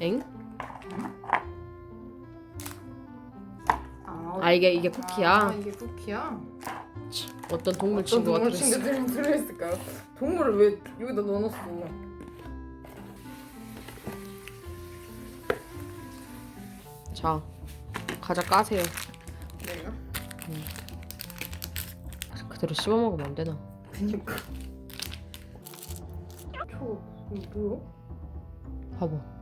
엥? 아, 아 이게 이게 쿠키야? 아, 이게 쿠키야? 어떤 동물 어떤 친구가 동물 들었어? 친구들이 들어있을까요? 동물을 왜 여기다 넣어놨어? 자 과자 까세요. 내가? 그대로 씹어 먹으면 안 되나? 그니까. 저 이거 뭐야? 봐봐.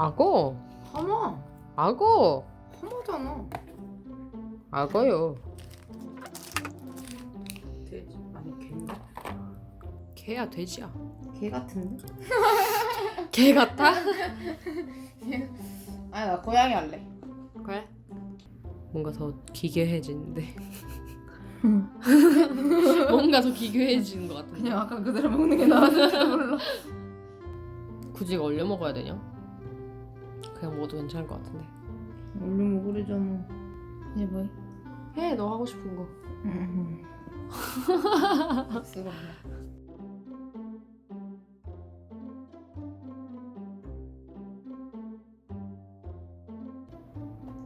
악어. 하마? 악어. 하마잖아. 악어요. 돼지 아니 개인가? 개야 돼지야. 개 같은데? 개 같아? 아니 나 고양이 할래. 그래? 뭔가 더 기괴해지는데. 뭔가 더 기괴해지는 것 같은데. 그냥 아까 그대로 먹는 게 나았을지 몰라. 굳이 이거 얼려 먹어야 되냐? 그냥 먹어도 괜찮을 것 같은데. 얼른 먹으려잖아. 이제 뭐? 해, 너 하고 싶은 거. 쓰고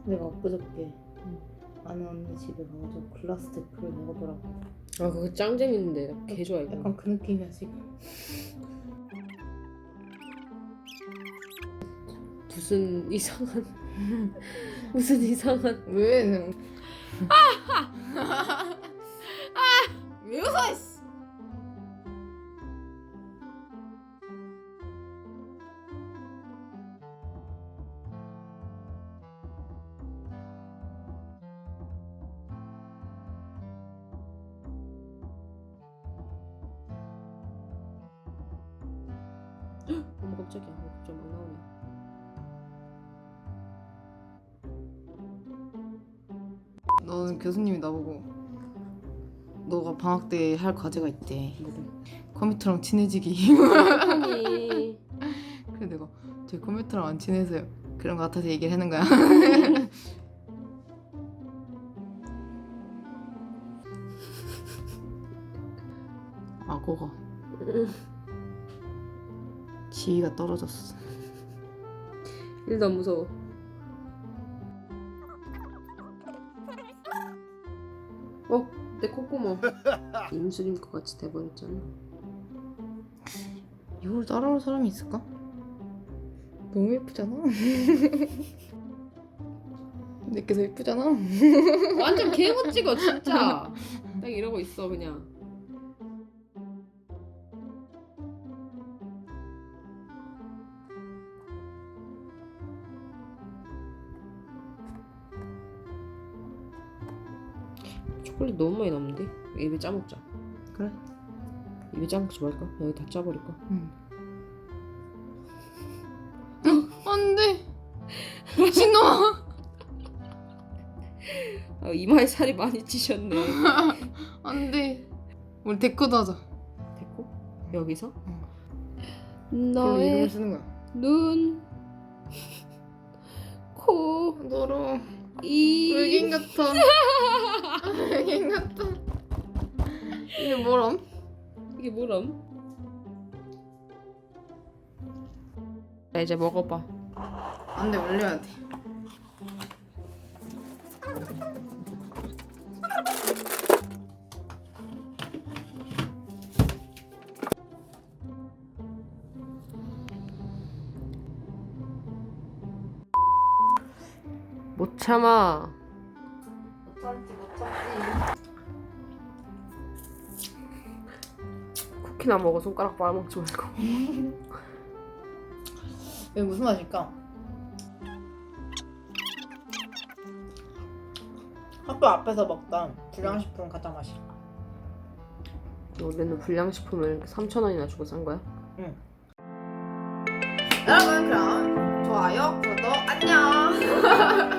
내가 엊그저께 아는 언니 집에 가가지고 글라스 테이프를 먹어보라고 아, 그거 짱 재밌는데. 나 개 좋아해. 그거. 약간 그 느낌이야 지금 무슨 이상한 무슨 이상한. 왜? 왜 웃어 이씨 어머 갑자기 막 나오네 너는 교수님이 나보고 너가 방학 때 할 과제가 있대. 컴퓨터랑 친해지기. 아니 그래 내가 저 컴퓨터랑 안 친해서요 그런 거 같아서 얘기를 하는 거야. 악어가 지위가 떨어졌어. 안 무서워 어? 내 콧구멍 임수림 것 같이 돼버렸잖아. 이걸 따라올 사람이 있을까? 너무 예쁘잖아. 내께서 예쁘잖아. 완전 개못 찍어 진짜. 딱 이러고 있어 그냥 초콜릿 너무 많이 남는데? 입에 짜먹자 그래 입에 짜먹지 말까? 여기 다 짜버릴까? 응. 안돼 미친놈아 아, 이마에 살이 많이 찌셨네 안돼 우리 데코도 하자 됐고? 여기서? 그럼 너의 이름을 쓰는 거야 눈, 코, 너로 입. 외계인 같아 같아 이게 뭐람? 이게 뭐람? 자, 이제 먹어봐. 안돼 올려야 돼 못 참아. 못 참지 못 참지 쿠키나 먹어. 손가락 빨아먹지 말고. 이게 무슨 맛일까? 학교 앞에서 먹던 불량식품 가짜 맛이야 원래는 불량식품을 3,000원이나 주고 산 거야? 여러분 그럼 좋아요 구독 안녕